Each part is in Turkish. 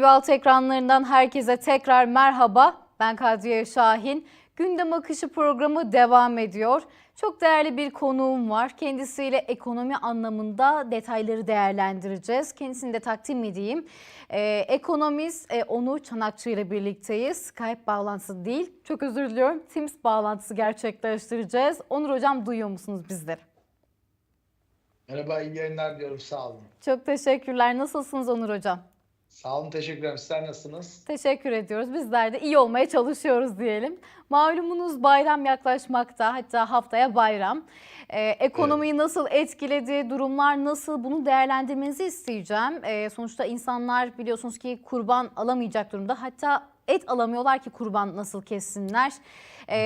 TV6 ekranlarından herkese tekrar merhaba. Ben Kadriye Şahin. Gündem Akışı programı devam ediyor. Çok değerli bir konuğum var. Kendisiyle ekonomi anlamında detayları değerlendireceğiz. Kendisini de takdim edeyim. Ee, ekonomist e, Onur Çanakçı ile birlikteyiz. Skype bağlantısı değil. Çok özür diliyorum. Teams bağlantısı gerçekleştireceğiz. Onur Hocam duyuyor musunuz bizleri? Merhaba, iyi yayınlar diyorum. Sağ olun. Çok teşekkürler. Nasılsınız Onur Hocam? Sağ olun, teşekkür ederim. Sizler nasılsınız? Teşekkür ediyoruz. Bizler de iyi olmaya çalışıyoruz diyelim. Malumunuz bayram yaklaşmakta. Hatta haftaya bayram. Ee, ekonomiyi nasıl etkiledi, durumlar nasıl bunu değerlendirmenizi isteyeceğim. Ee, sonuçta insanlar biliyorsunuz ki kurban alamayacak durumda. Hatta et alamıyorlar ki kurban nasıl kessinler. Ee,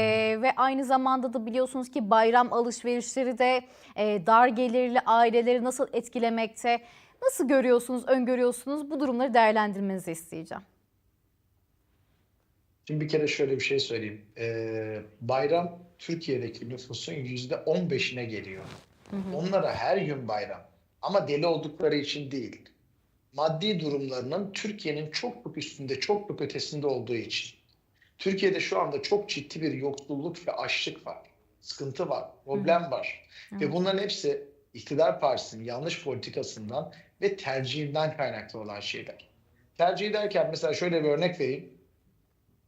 ve aynı zamanda da biliyorsunuz ki bayram alışverişleri de e, dar gelirli aileleri nasıl etkilemekte. Nasıl görüyorsunuz, öngörüyorsunuz? Bu durumları değerlendirmenizi isteyeceğim. Şimdi bir kere şöyle bir şey söyleyeyim. Ee, bayram Türkiye'deki nüfusun yüzde 15'ine geliyor. Onlara her gün bayram. Ama deli oldukları için değil. Maddi durumlarının Türkiye'nin çok çok üstünde, çok çok ötesinde olduğu için. Türkiye'de şu anda çok ciddi bir yoksulluk ve açlık var. Sıkıntı var, problem var. Ve bunların hepsi iktidar partisinin yanlış politikasından ve tercihinden kaynaklı olan şeyler. Tercih derken mesela şöyle bir örnek vereyim.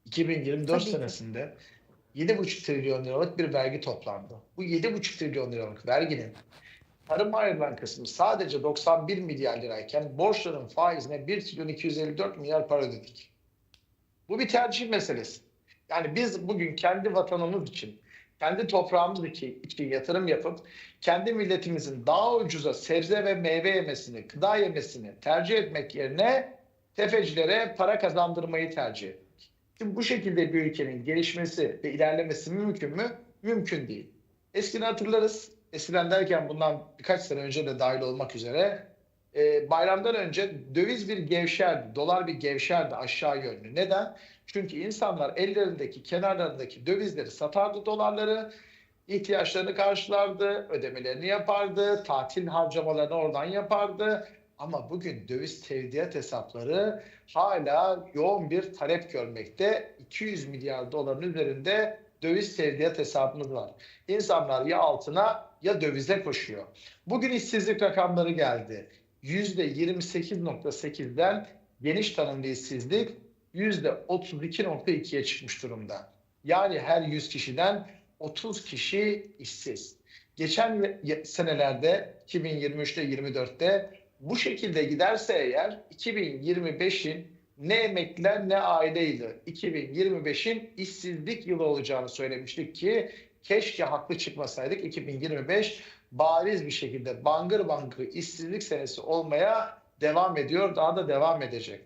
2024 Tabii senesinde 7,5 trilyon liralık bir vergi toplandı. Bu 7,5 trilyon liralık verginin tarıma ayrılan kısmı sadece 91 milyar lirayken borçların faizine 1 trilyon 254 milyar para ödedik. Bu bir tercih meselesi. Yani biz bugün kendi vatanımız için, kendi toprağımız için, için yatırım yapıp kendi milletimizin daha ucuza sebze ve meyve yemesini, gıda yemesini tercih etmek yerine tefecilere para kazandırmayı tercih ettik. Şimdi bu şekilde bir ülkenin gelişmesi ve ilerlemesi mümkün mü? Mümkün değil. Eskiden hatırlarız. Eskiden derken bundan birkaç sene önce de dahil olmak üzere e, bayramdan önce döviz bir gevşerdi, dolar bir gevşerdi aşağı yönlü. Neden? Çünkü insanlar ellerindeki, kenarlarındaki dövizleri satardı dolarları, ihtiyaçlarını karşılardı, ödemelerini yapardı, tatil harcamalarını oradan yapardı. Ama bugün döviz tevdiat hesapları hala yoğun bir talep görmekte. 200 milyar doların üzerinde döviz tevdiat hesabımız var. İnsanlar ya altına ya dövize koşuyor. Bugün işsizlik rakamları geldi. %28.8'den geniş tanımlı işsizlik %32.2'ye çıkmış durumda. Yani her 100 kişiden 30 kişi işsiz. Geçen senelerde 2023'te 24'te bu şekilde giderse eğer 2025'in ne emekliler ne aileydi. 2025'in işsizlik yılı olacağını söylemiştik ki keşke haklı çıkmasaydık 2025 bariz bir şekilde bangır bangır işsizlik senesi olmaya devam ediyor. Daha da devam edecek.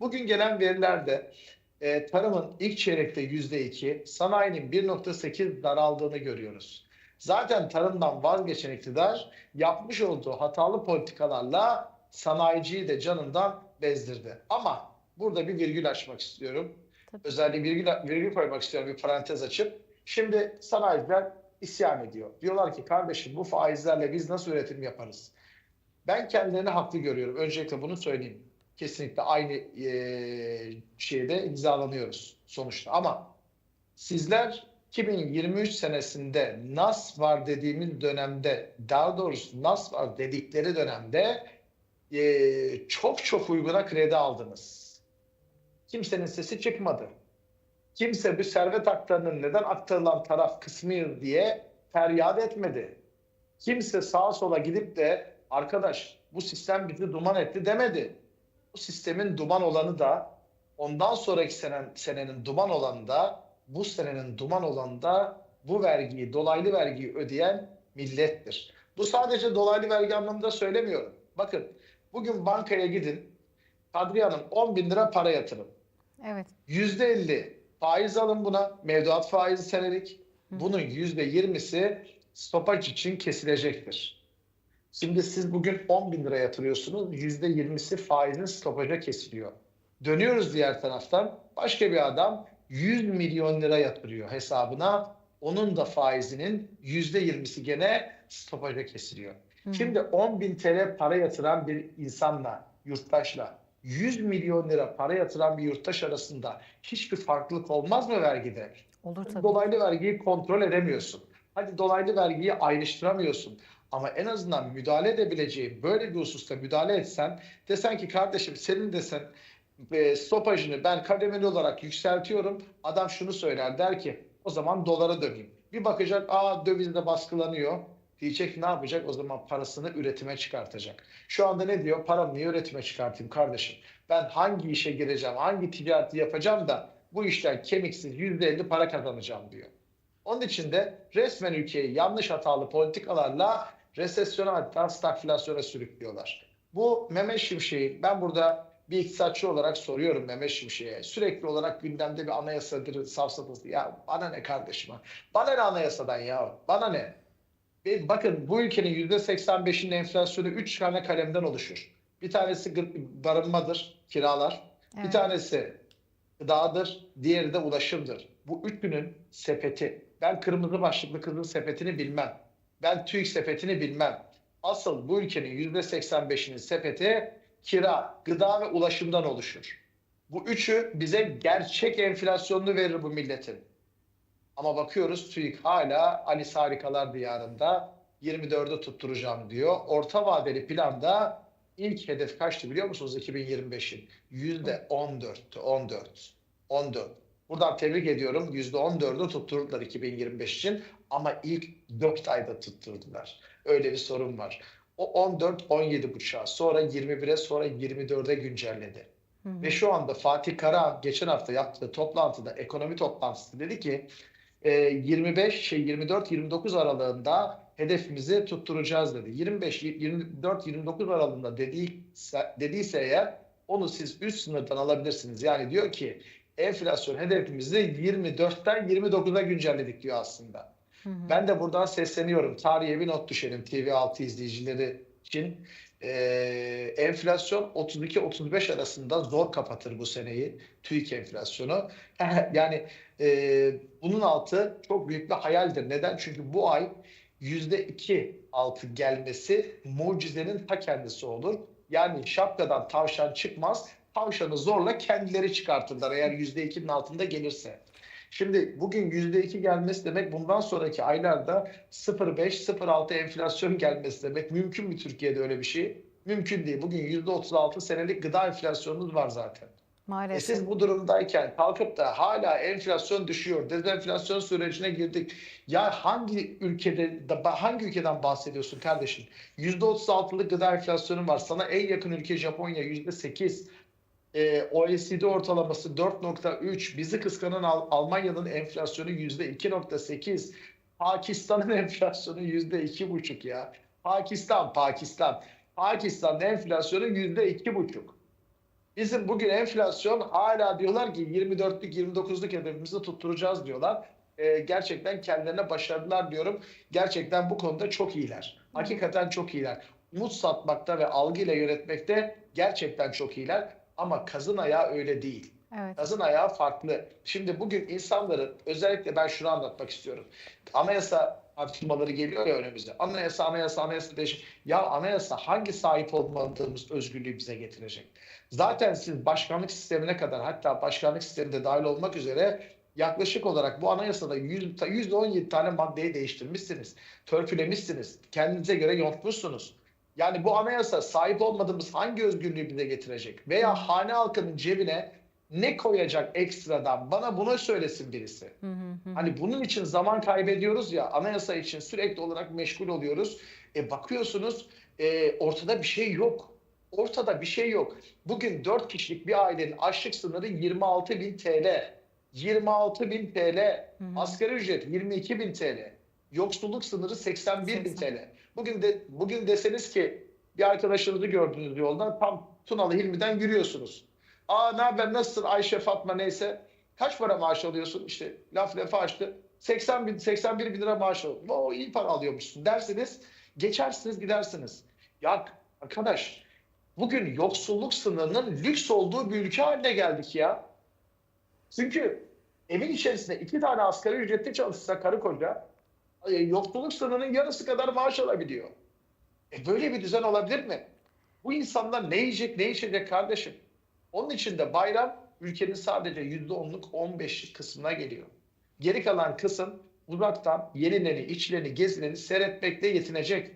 Bugün gelen verilerde e, tarımın ilk çeyrekte %2, sanayinin 1.8 daraldığını görüyoruz. Zaten tarımdan vazgeçen iktidar yapmış olduğu hatalı politikalarla sanayiciyi de canından bezdirdi. Ama burada bir virgül açmak istiyorum. Tabii. Özellikle virgül, virgül koymak istiyorum bir parantez açıp. Şimdi sanayiciler isyan ediyor. Diyorlar ki kardeşim bu faizlerle biz nasıl üretim yaparız? Ben kendilerini haklı görüyorum. Öncelikle bunu söyleyeyim. Kesinlikle aynı eee, şeyde imzalanıyoruz sonuçta. Ama sizler 2023 senesinde NAS var dediğimiz dönemde, daha doğrusu NAS var dedikleri dönemde eee, çok çok uyguna kredi aldınız. Kimsenin sesi çıkmadı. Kimse bu servet aktarının neden aktarılan taraf kısmıyız diye feryat etmedi. Kimse sağa sola gidip de arkadaş bu sistem bizi duman etti demedi. Bu sistemin duman olanı da ondan sonraki senen, senenin duman olanı da bu senenin duman olanı da bu vergiyi, dolaylı vergiyi ödeyen millettir. Bu sadece dolaylı vergi anlamında söylemiyorum. Bakın bugün bankaya gidin. Kadriye Hanım 10 bin lira para yatırın. Evet. %50 faiz alın buna. Mevduat faizi senelik. Bunun %20'si stopaj için kesilecektir. Şimdi siz bugün 10 bin lira yatırıyorsunuz. %20'si faizin stopaja kesiliyor. Dönüyoruz diğer taraftan. Başka bir adam 100 milyon lira yatırıyor hesabına. Onun da faizinin %20'si gene stopaja kesiliyor. Şimdi 10 bin TL para yatıran bir insanla, yurttaşla 100 milyon lira para yatıran bir yurttaş arasında hiçbir farklılık olmaz mı vergide? Olur tabii. Dolaylı vergiyi kontrol edemiyorsun. Hadi dolaylı vergiyi ayrıştıramıyorsun. Ama en azından müdahale edebileceğin böyle bir hususta müdahale etsen desen ki kardeşim senin desen e, stopajını ben kademeli olarak yükseltiyorum. Adam şunu söyler der ki o zaman dolara döneyim. Bir bakacak aa dövizde baskılanıyor. Diyecek ne yapacak? O zaman parasını üretime çıkartacak. Şu anda ne diyor? Paramı niye üretime çıkartayım kardeşim? Ben hangi işe gireceğim, hangi ticareti yapacağım da bu işten kemiksiz %50 para kazanacağım diyor. Onun için de resmen ülkeyi yanlış hatalı politikalarla resesyona hatta stagflasyona sürüklüyorlar. Bu Mehmet Şimşek'in ben burada bir iktisatçı olarak soruyorum Mehmet Şimşek'e. Sürekli olarak gündemde bir anayasadır safsatası. Ya bana ne kardeşim? Bana ne anayasadan ya? Bana ne? Ve bakın bu ülkenin %85'inin enflasyonu 3 tane kalemden oluşur. Bir tanesi barınmadır, kiralar. Bir Evet. tanesi gıdadır, diğeri de ulaşımdır. Bu üçünün sepeti. Ben kırmızı başlıklı kızın sepetini bilmem. Ben TÜİK sepetini bilmem. Asıl bu ülkenin %85'inin sepeti kira, gıda ve ulaşımdan oluşur. Bu üçü bize gerçek enflasyonunu verir bu milletin. Ama bakıyoruz TÜİK hala Alice Harikalar Diyarı'nda 24'ü tutturacağım diyor. Orta vadeli planda ilk hedef kaçtı biliyor musunuz 2025'in? Yüzde 14'tü. 14. 14. Buradan tebrik ediyorum. Yüzde 14'ü tutturdular 2025 için. Ama ilk 4 ayda tutturdular. Öyle bir sorun var. O 14, 17 buçuğa, sonra 21'e, sonra 24'e güncelledi. Hı hı. Ve şu anda Fatih Karahan geçen hafta yaptığı toplantıda, ekonomi toplantısı dedi ki e, 25 şey 24 29 aralığında hedefimizi tutturacağız dedi. 25 24 29 aralığında dediyse, dediyse eğer onu siz üst sınırdan alabilirsiniz. Yani diyor ki enflasyon hedefimizi 24'ten 29'a güncelledik diyor aslında. Hı. Ben de buradan sesleniyorum. Tarihe bir not düşelim TV6 izleyicileri için. Ee, enflasyon 32-35 arasında zor kapatır bu seneyi. TÜİK enflasyonu. yani e, bunun altı çok büyük bir hayaldir. Neden? Çünkü bu ay %2 altı gelmesi mucizenin ta kendisi olur. Yani şapkadan tavşan çıkmaz. Tavşanı zorla kendileri çıkartırlar eğer %2'nin altında gelirse. Şimdi bugün %2 gelmesi demek bundan sonraki aylarda 0.5-0.6 enflasyon gelmesi demek. Mümkün mü Türkiye'de öyle bir şey? Mümkün değil. Bugün %36 senelik gıda enflasyonumuz var zaten. E Maalesef. siz bu durumdayken kalkıp da hala enflasyon düşüyor, dezenflasyon sürecine girdik. Ya hangi ülkede, hangi ülkeden bahsediyorsun kardeşim? %36'lık gıda enflasyonu var. Sana en yakın ülke Japonya %8. Ee, OECD ortalaması 4.3. Bizi kıskanan Al- Almanya'nın enflasyonu %2.8. Pakistan'ın enflasyonu %2.5 ya. Pakistan, Pakistan. Pakistan'ın enflasyonu %2.5. Bizim bugün enflasyon hala diyorlar ki 24'lük 29'luk hedefimizi tutturacağız diyorlar. Ee, gerçekten kendilerine başarılar diyorum. Gerçekten bu konuda çok iyiler. Hakikaten çok iyiler. Umut satmakta ve algıyla yönetmekte gerçekten çok iyiler. Ama kazın ayağı öyle değil. Evet. Kazın ayağı farklı. Şimdi bugün insanların özellikle ben şunu anlatmak istiyorum. Anayasa tartışmaları geliyor ya önümüze. Anayasa, anayasa, anayasa değişim. Ya anayasa hangi sahip olmadığımız özgürlüğü bize getirecek? Zaten siz başkanlık sistemine kadar hatta başkanlık sisteminde dahil olmak üzere yaklaşık olarak bu anayasada yüz- %17 tane maddeyi değiştirmişsiniz. Törpülemişsiniz. Kendinize göre yontmuşsunuz. Yani bu anayasa sahip olmadığımız hangi özgürlüğü bize getirecek? Veya hane halkının cebine ne koyacak ekstradan? Bana bunu söylesin birisi. Hı hı hı. Hani bunun için zaman kaybediyoruz ya anayasa için sürekli olarak meşgul oluyoruz. E bakıyorsunuz e, ortada bir şey yok. Ortada bir şey yok. Bugün 4 kişilik bir ailenin açlık sınırı 26 bin TL. 26 bin TL. Hı hı. Asgari ücret 22 bin TL. Yoksulluk sınırı 81 bin 80. TL. Bugün de bugün deseniz ki bir arkadaşınızı gördünüz yoldan tam Tunalı Hilmi'den yürüyorsunuz. Aa ne haber nasılsın Ayşe Fatma neyse. Kaç para maaş alıyorsun? İşte laf lafa açtı. 80 bin, 81 bin lira maaş alıyor. O iyi para alıyormuşsun dersiniz. Geçersiniz gidersiniz. Ya arkadaş bugün yoksulluk sınırının lüks olduğu bir ülke haline geldik ya. Çünkü evin içerisinde iki tane asgari ücretli çalışsa karı koca yoksulluk sınırının yarısı kadar maaş alabiliyor. E böyle bir düzen olabilir mi? Bu insanlar ne yiyecek ne içecek kardeşim? Onun için de bayram ülkenin sadece %10'luk 15'lik kısmına geliyor. Geri kalan kısım uzaktan yenilerini, içlerini, gezilerini seyretmekle yetinecek.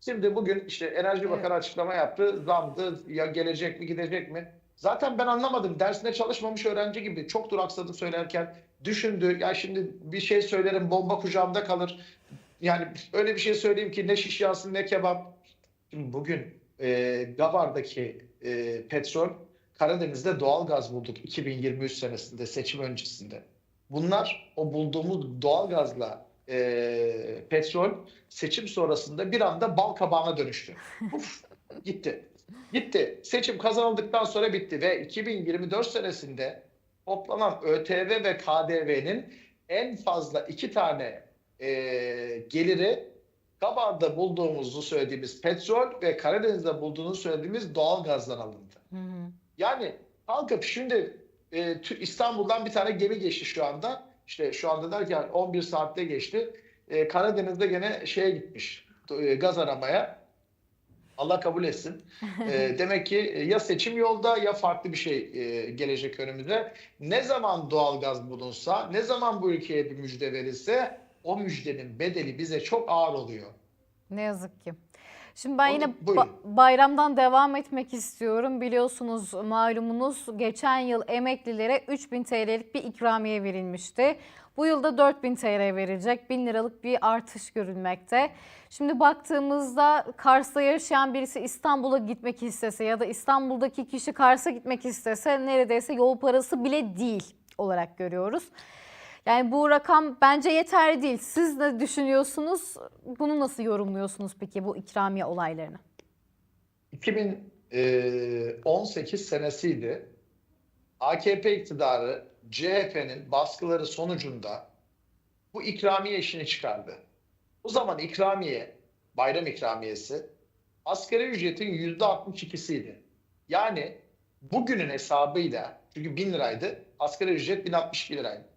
Şimdi bugün işte Enerji Bakanı açıklama yaptı. Zamdı, ya gelecek mi, gidecek mi? Zaten ben anlamadım. Dersinde çalışmamış öğrenci gibi çok duraksadı söylerken. Düşündü. Ya şimdi bir şey söylerim bomba kucağımda kalır. Yani öyle bir şey söyleyeyim ki ne şiş yansın ne kebap. Şimdi bugün e, Gabar'daki e, petrol Karadeniz'de doğal gaz bulduk 2023 senesinde seçim öncesinde. Bunlar o bulduğumuz doğal gazla e, petrol seçim sonrasında bir anda bal kabağına dönüştü. Uf, gitti. Gitti. Seçim kazanıldıktan sonra bitti ve 2024 senesinde toplanan ÖTV ve KDV'nin en fazla iki tane e, geliri Gabar'da bulduğumuzu söylediğimiz petrol ve Karadeniz'de bulduğunu söylediğimiz doğal gazdan alındı. Hı hı. Yani kalkıp şimdi e, İstanbul'dan bir tane gemi geçti şu anda. İşte şu anda derken 11 saatte geçti. E, Karadeniz'de gene şeye gitmiş e, gaz aramaya. Allah kabul etsin. E, demek ki e, ya seçim yolda ya farklı bir şey e, gelecek önümüze. Ne zaman doğal gaz bulunsa, ne zaman bu ülkeye bir müjde verilse o müjdenin bedeli bize çok ağır oluyor. Ne yazık ki. Şimdi ben Onu- yine ba- bayramdan devam etmek istiyorum. Biliyorsunuz malumunuz geçen yıl emeklilere 3000 TL'lik bir ikramiye verilmişti. Bu yılda 4000 TL verilecek. 1000 liralık bir artış görülmekte. Şimdi baktığımızda Kars'ta yaşayan birisi İstanbul'a gitmek istese ya da İstanbul'daki kişi Kars'a gitmek istese neredeyse yol parası bile değil olarak görüyoruz. Yani bu rakam bence yeterli değil. Siz ne düşünüyorsunuz? Bunu nasıl yorumluyorsunuz peki bu ikramiye olaylarını? 2018 senesiydi. AKP iktidarı CHP'nin baskıları sonucunda bu ikramiye işini çıkardı. O zaman ikramiye, bayram ikramiyesi asgari ücretin %62'siydi. Yani bugünün hesabıyla, çünkü 1000 liraydı, asgari ücret 1062 liraydı.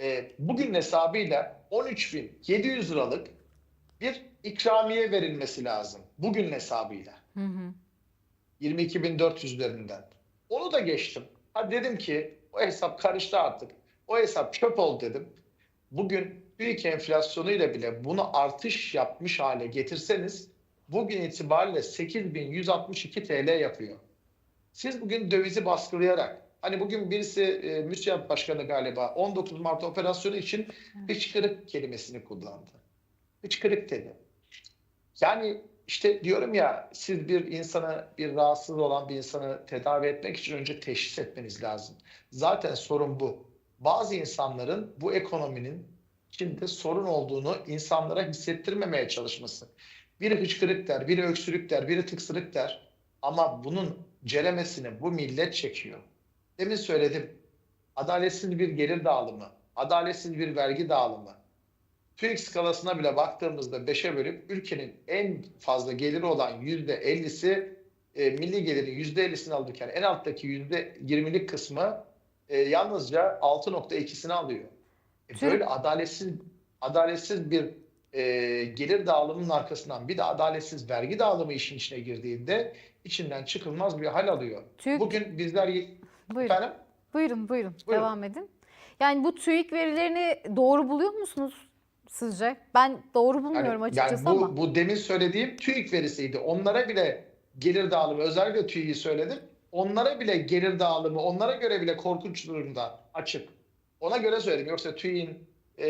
E, bugünün hesabıyla 13.700 liralık bir ikramiye verilmesi lazım. Bugünün hesabıyla. Hı hı. 22.400 üzerinden. Onu da geçtim. Ha dedim ki o hesap karıştı artık. O hesap çöp oldu dedim. Bugün büyük enflasyonuyla bile bunu artış yapmış hale getirseniz bugün itibariyle 8.162 TL yapıyor. Siz bugün dövizi baskılayarak hani bugün birisi e, MÜSİAD Başkanı galiba 19 Mart operasyonu için hıçkırık kelimesini kullandı. Hıçkırık dedi. Yani işte diyorum ya siz bir insanı, bir rahatsız olan bir insanı tedavi etmek için önce teşhis etmeniz lazım. Zaten sorun bu. Bazı insanların bu ekonominin içinde sorun olduğunu insanlara hissettirmemeye çalışması. Biri hıçkırık der, biri öksürük der, biri tıksırık der. Ama bunun ceremesini bu millet çekiyor. Demin söyledim. Adaletsiz bir gelir dağılımı, adaletsiz bir vergi dağılımı, TÜİK skalasına bile baktığımızda 5'e bölüp ülkenin en fazla geliri olan %50'si e, milli gelirin %50'sini alırken en alttaki %20'lik kısmı e, yalnızca 6.2'sini alıyor. E, Türk- böyle adaletsiz adaletsiz bir e, gelir dağılımının arkasından bir de adaletsiz vergi dağılımı işin içine girdiğinde içinden çıkılmaz bir hal alıyor. TÜİK, Bugün bizler buyurun, efendim buyurun, buyurun, Buyurun. devam edin. Yani bu TÜİK verilerini doğru buluyor musunuz sizce? Ben doğru bulmuyorum Yani, açıkçası yani bu, ama. bu demin söylediğim TÜİK verisiydi. Onlara bile gelir dağılımı, özellikle TÜİK'i söyledim. Onlara bile gelir dağılımı, onlara göre bile korkunç durumda açık. Ona göre söyledim. Yoksa TÜİK'in e,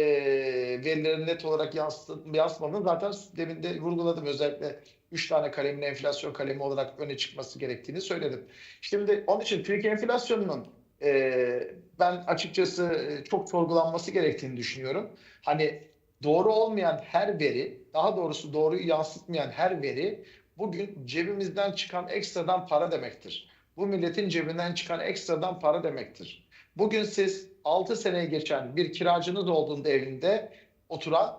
verilerini net olarak yansıt- yansıtmadığını zaten demin de vurguladım. Özellikle 3 tane kalemin enflasyon kalemi olarak öne çıkması gerektiğini söyledim. Şimdi onun için TÜİK enflasyonunun e, ben açıkçası çok sorgulanması gerektiğini düşünüyorum. Hani doğru olmayan her veri, daha doğrusu doğruyu yansıtmayan her veri bugün cebimizden çıkan ekstradan para demektir. Bu milletin cebinden çıkan ekstradan para demektir. Bugün siz 6 seneye geçen bir kiracınız olduğunda evinde oturan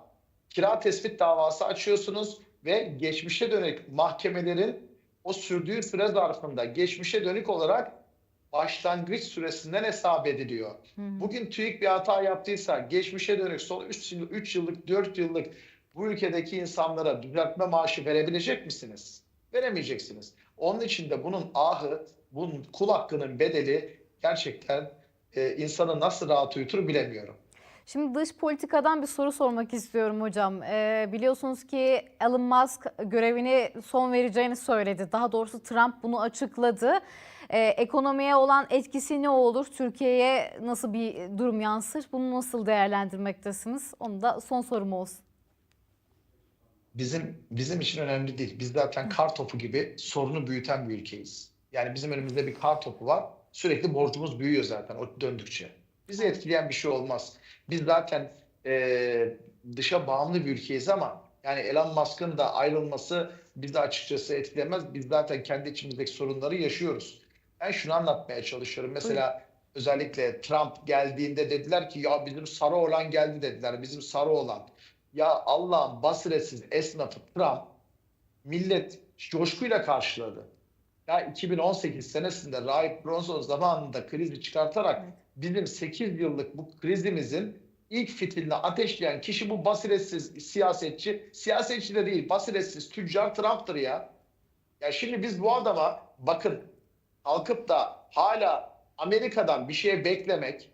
kira tespit davası açıyorsunuz ve geçmişe dönük mahkemelerin o sürdüğü süre zarfında geçmişe dönük olarak başlangıç süresinden hesap ediliyor. Hı. Bugün TÜİK bir hata yaptıysa geçmişe dönük son 3 yıl, 3 yıllık 4 yıllık bu ülkedeki insanlara düzeltme maaşı verebilecek misiniz? Veremeyeceksiniz. Onun için de bunun ahı, bunun kul hakkının bedeli gerçekten e, insanı nasıl rahat uyutur bilemiyorum. Şimdi dış politikadan bir soru sormak istiyorum hocam. Ee, biliyorsunuz ki Elon Musk görevini son vereceğini söyledi. Daha doğrusu Trump bunu açıkladı. Ee, ekonomiye olan etkisi ne olur? Türkiye'ye nasıl bir durum yansır? Bunu nasıl değerlendirmektesiniz? Onu da son sorum olsun. Bizim bizim için önemli değil. Biz zaten kar topu gibi sorunu büyüten bir ülkeyiz. Yani bizim önümüzde bir kar topu var. Sürekli borcumuz büyüyor zaten o döndükçe. Bizi etkileyen bir şey olmaz. Biz zaten e, dışa bağımlı bir ülkeyiz ama yani Elon Musk'ın da ayrılması bizi açıkçası etkilemez. Biz zaten kendi içimizdeki sorunları yaşıyoruz. Ben şunu anlatmaya çalışıyorum. Mesela özellikle Trump geldiğinde dediler ki ya bizim sarı olan geldi dediler. Bizim sarı olan. Ya Allah'ın basiretsiz esnafı Trump millet coşkuyla karşıladı. Ya 2018 senesinde Rahip Bronson zamanında krizi çıkartarak Evet. bizim 8 yıllık bu krizimizin ilk fitilini ateşleyen kişi bu basiretsiz siyasetçi. Siyasetçi de değil, basiretsiz tüccar Trump'tır ya. Ya şimdi biz bu adama bakın kalkıp da hala Amerika'dan bir şey beklemek,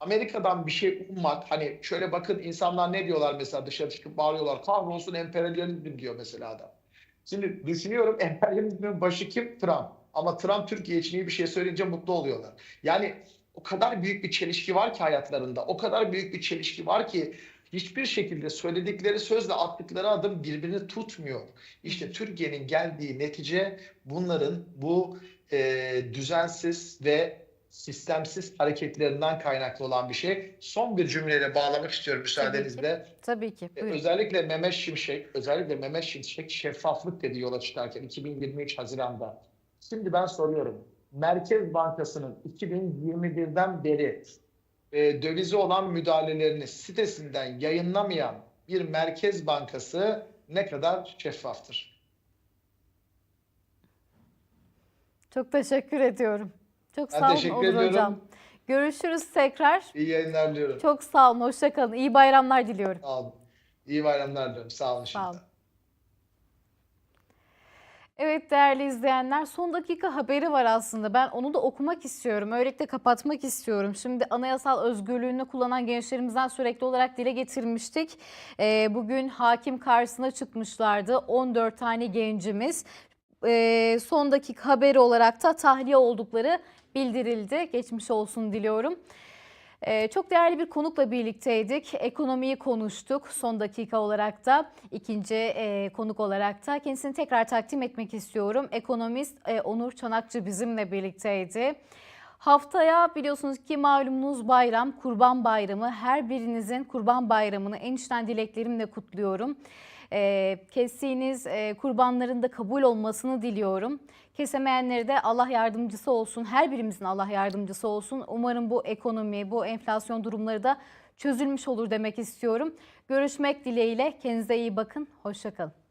Amerika'dan bir şey ummak, hani şöyle bakın insanlar ne diyorlar mesela dışarı çıkıp bağırıyorlar, kahrolsun emperyalizm diyor mesela adam. Şimdi düşünüyorum emperyalizmin başı kim? Trump. Ama Trump Türkiye için iyi bir şey söyleyince mutlu oluyorlar. Yani o kadar büyük bir çelişki var ki hayatlarında. O kadar büyük bir çelişki var ki hiçbir şekilde söyledikleri sözle attıkları adım birbirini tutmuyor. İşte Türkiye'nin geldiği netice bunların bu e, düzensiz ve sistemsiz hareketlerinden kaynaklı olan bir şey. Son bir cümleyle bağlamak istiyorum müsaadenizle. Tabii ki. E, Buyurun. Özellikle Mehmet Şimşek, özellikle Mehmet Şimşek şeffaflık dedi yola çıkarken 2023 Haziran'da. Şimdi ben soruyorum. Merkez Bankası'nın 2021'den beri e, dövize olan müdahalelerini sitesinden yayınlamayan bir Merkez Bankası ne kadar şeffaftır? Çok teşekkür ediyorum. Çok Ben sağ olun teşekkür Onur ediyorum. hocam. Görüşürüz tekrar. İyi yayınlar diliyorum. Çok sağ olun. Hoşçakalın. İyi bayramlar diliyorum. Sağ olun. İyi bayramlar diliyorum. Sağ olun. Sağ olun. Evet değerli izleyenler son dakika haberi var aslında. Ben onu da okumak istiyorum. Öylelikle kapatmak istiyorum. Şimdi anayasal özgürlüğünü kullanan gençlerimizden sürekli olarak dile getirmiştik. Ee, bugün hakim karşısına çıkmışlardı 14 tane gencimiz. Ee, son dakika haberi olarak da tahliye oldukları bildirildi. Geçmiş olsun diliyorum. Ee, Çok değerli bir konukla birlikteydik. Ekonomiyi konuştuk son dakika olarak da. ikinci e, konuk olarak da kendisini tekrar takdim etmek istiyorum. Ekonomist e, Onur Çanakçı bizimle birlikteydi. Haftaya biliyorsunuz ki malumunuz bayram, Kurban Bayramı. Her birinizin Kurban Bayramını en içten dileklerimle kutluyorum. E, kestiğiniz e, kurbanların da kabul olmasını diliyorum. Kesemeyenleri de Allah yardımcısı olsun. Her birimizin Allah yardımcısı olsun. Umarım bu ekonomi, bu enflasyon durumları da çözülmüş olur demek istiyorum. Görüşmek dileğiyle. Kendinize iyi bakın. Hoşçakalın.